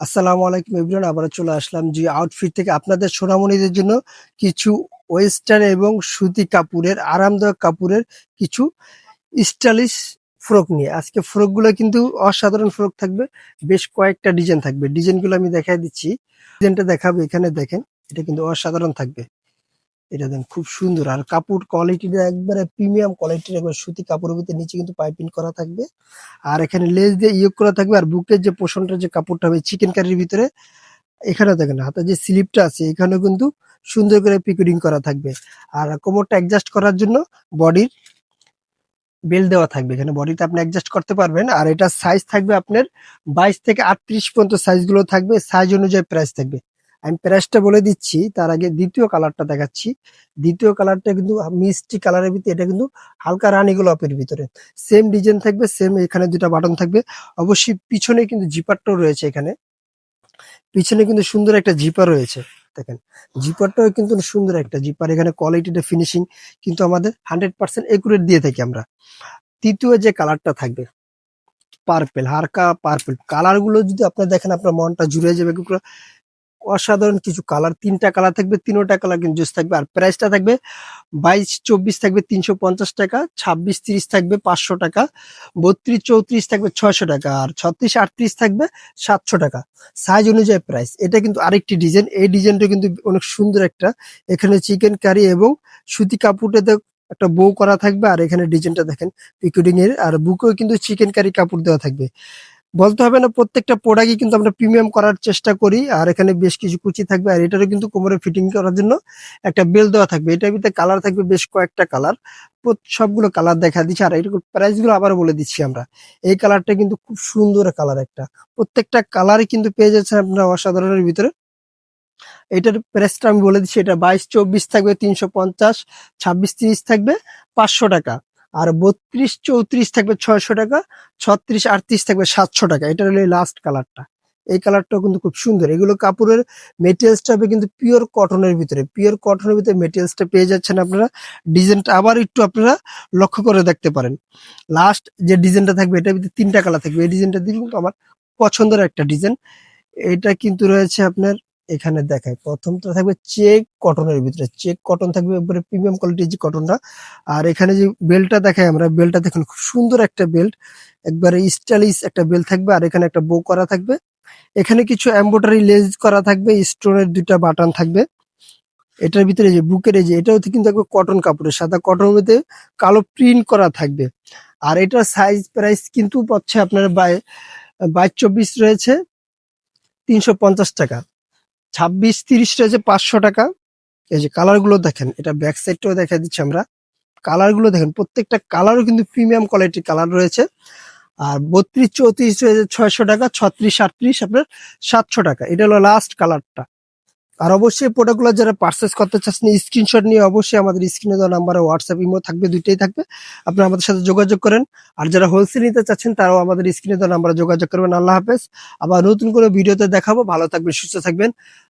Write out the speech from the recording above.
আসসালামু আলাইকুম এভরিওয়ান আবার চলে আসলাম যে আউটফিট থেকে আপনাদের সোনামণিদের জন্য কিছু ওয়েস্টার্ন এবং সুতি কাপড়ের, আরামদায়ক কাপড়ের কিছু স্টাইলিশ ফ্রক নিয়ে। আজকে ফ্রকগুলো কিন্তু অসাধারণ ফ্রক থাকবে, বেশ কয়েকটা ডিজাইন থাকবে। ডিজাইনগুলো আমি দেখাই দিচ্ছি। ডিজাইনটা দেখাবো এখানে, দেখেন, এটা কিন্তু অসাধারণ থাকবে। এটা দেখেন খুব সুন্দর। আর কাপড় কোয়ালিটিটা একবারে প্রিমিয়াম কোয়ালিটির একবার সুতি কাপড়ের ভিতরে নিচে কিন্তু পাইপিং করা থাকবে। আর এখানে লেস দিয়ে ইয়ে করা থাকবে আর বুকের যে পোষণটা যে কাপড়টা হবে চিকেন কারির ভিতরে, এখানে দেখেন হাতে যে স্লিপটা আছে এখানে কিন্তু সুন্দর করে পিকুডিং করা থাকবে। আর কোমরটা অ্যাডজাস্ট করার জন্য বডির বেল দেওয়া থাকবে। এখানে বডিতে আপনি অ্যাডজাস্ট করতে পারবেন। আর এটা সাইজ থাকবে আপনার বাইশ থেকে আটত্রিশ পর্যন্ত সাইজগুলো থাকবে। সাইজ অনুযায়ী প্রাইস থাকবে। আমি প্রাইসটা বলে দিচ্ছি, তার আগে দ্বিতীয় কালারটা দেখাচ্ছি। দ্বিতীয় কালারটা কিন্তু মিষ্টি কালারের ভিতরে, এটা কিন্তু হালকা রানী গোলাপের ভিতরে। সেম ডিজাইন থাকবে, সেম এখানে দুটা বাটন থাকবে। অবশ্যই পিছনে কিন্তু জিপারটাও রয়েছে এখানে। পিছনে কিন্তু সুন্দর একটা জিপার রয়েছে, দেখেন। জিপারটাও কিন্তু সুন্দর একটা জিপার, এখানে কোয়ালিটিটা ফিনিশিং কিন্তু আমাদের হান্ড্রেড পার্সেন্ট একুরেট দিয়ে থাকি আমরা। তৃতীয় যে কালারটা থাকবে, পার্পেল, হালকা পার্পেল। কালারগুলো যদি আপনার দেখেন, আপনার মনটা জুড়ে যাবে অসাধারণ কিছু কালার তিনটা কালার থাকবে, তিনোটা কালার কিন্তু জুস থাকবে, আর প্রাইসটা থাকবে বাইশ, চব্বিশ থাকবে তিনশো পঞ্চাশ টাকা, ছাব্বিশ, তিরিশ থাকবে পাঁচশো টাকা, বত্রিশ, চৌত্রিশ থাকবে ছয়শো টাকা, আর ছত্রিশ, আটত্রিশ থাকবে সাতশো টাকা। সাইজ অনুযায়ী প্রাইস এটা কিন্তু আরেকটি ডিজাইন এই ডিজাইনটা কিন্তু অনেক সুন্দর একটা। এখানে চিকেন কারি এবং সুতি কাপড়টাতে একটা বউ করা থাকবে, আর এখানে ডিজাইনটা দেখেন পিকুডিং এর আর বুকেও কিন্তু চিকেন কারি কাপড় দেওয়া থাকবে। বলতে হবে না, প্রত্যেকটা প্রোডাক্টই কিন্তু আমরা প্রিমিয়াম করার চেষ্টা করি। আর এখানে বেশ কিছু কুচি থাকবে, আর এটারও কিন্তু কোমরে ফিটিং করার জন্য একটা বেল দেওয়া থাকবে। এটার ভিতরে কালার থাকবে বেশ কয়েকটা কালার সবগুলো কালার দেখা দিচ্ছে। আর এরকম প্রাইসগুলো আবার বলে দিচ্ছি আমরা। এই কালারটা কিন্তু খুব সুন্দর কালার একটা। প্রত্যেকটা কালারই কিন্তু পেয়ে যাচ্ছেন আপনারা অসাধারণের ভিতরে। এটার প্রাইসটা আমি বলে দিচ্ছি, এটা বাইশ, চব্বিশ থাকবে তিনশো পঞ্চাশ, ছাব্বিশ, তিরিশ থাকবে পাঁচশো টাকা। আর বত্রিশ চৌত্রিশ থাকবে ছয়শো টাকা, ছত্রিশ আটত্রিশ থাকবে সাতশো টাকা। এটা হলো লাস্ট কালারটা এই কালারটাও কিন্তু খুব সুন্দর। এগুলো কাপড়ের মেটেরিয়ালসটা হবে কিন্তু পিওর কটনের ভিতরে। পিওর কটনের ভিতরে মেটেরিয়ালসটা পেয়ে যাচ্ছেন আপনারা। ডিজাইনটা আবার একটু আপনারা লক্ষ্য করে দেখতে পারেন। লাস্ট যে ডিজাইনটা থাকবে, এটার ভিতরে তিনটা কালার থাকবে। এই ডিজাইনটা দিয়ে কিন্তু আমার পছন্দের একটা ডিজাইন এটা কিন্তু রয়েছে আপনার এখানে দেখায়। প্রথমটা থাকবে চেক কটনের ভিতরে। চেক কটন থাকবে একবারে প্রিমিয়াম কোয়ালিটির যে কটনটা আর এখানে যে বেল্টটা দেখাই আমরা বেল্টটা দেখুন, খুব সুন্দর একটা বেল্ট একবারে স্টাইলিশ একটা বেল্ট থাকবে আর এখানে একটা বো করা থাকবে। এখানে কিছু এম্ব্রয়ডারি লেজ করা থাকবে স্টোনের দুইটা বাটন থাকবে। এটার ভিতরে যে বুকের যে, এটাও কিন্তু একবার কটন কাপড়ের, সাদা কটনের মধ্যে কালো প্রিন্ট করা থাকবে। আর এটার সাইজ প্রাইস কিন্তু পাচ্ছে আপনার বাইশ চব্বিশ রয়েছে তিনশো পঞ্চাশ টাকা। ছাব্বিশ তিরিশটা যে পাঁচশো টাকা। এই যে কালারগুলো দেখেন, এটা ব্যাক সাইডটাও দেখা দিচ্ছি আমরা। কালারগুলো দেখেন, প্রত্যেকটা কালারও কিন্তু প্রিমিয়াম কোয়ালিটির কালার রয়েছে। আর বত্রিশ, চৌত্রিশ রয়েছে ছয়শো টাকা, ছত্রিশ, আটত্রিশ, আপনার সাতশো টাকা। এটা হলো লাস্ট কালারটা আর অবশ্যই প্রোডাক্টগুলো যারা পার্সেস করতে চাচ্ছেন স্ক্রিনশট নিয়ে অবশ্যই আমাদের স্ক্রিনে দেওয়া নাম্বার হোয়াটসঅ্যাপ ইমো থাকবে, দুইটাই থাকবে। আপনারা আমাদের সাথে যোগাযোগ করেন। আর যারা হোলসেল নিতে চাচ্ছেন, তারাও আমাদের স্ক্রিনে দেওয়া নাম্বারে যোগাযোগ করবেন। আল্লাহ হাফেজ। আবার নতুন করে ভিডিওতে দেখাবো। ভালো থাকবেন, সুস্থ থাকবেন।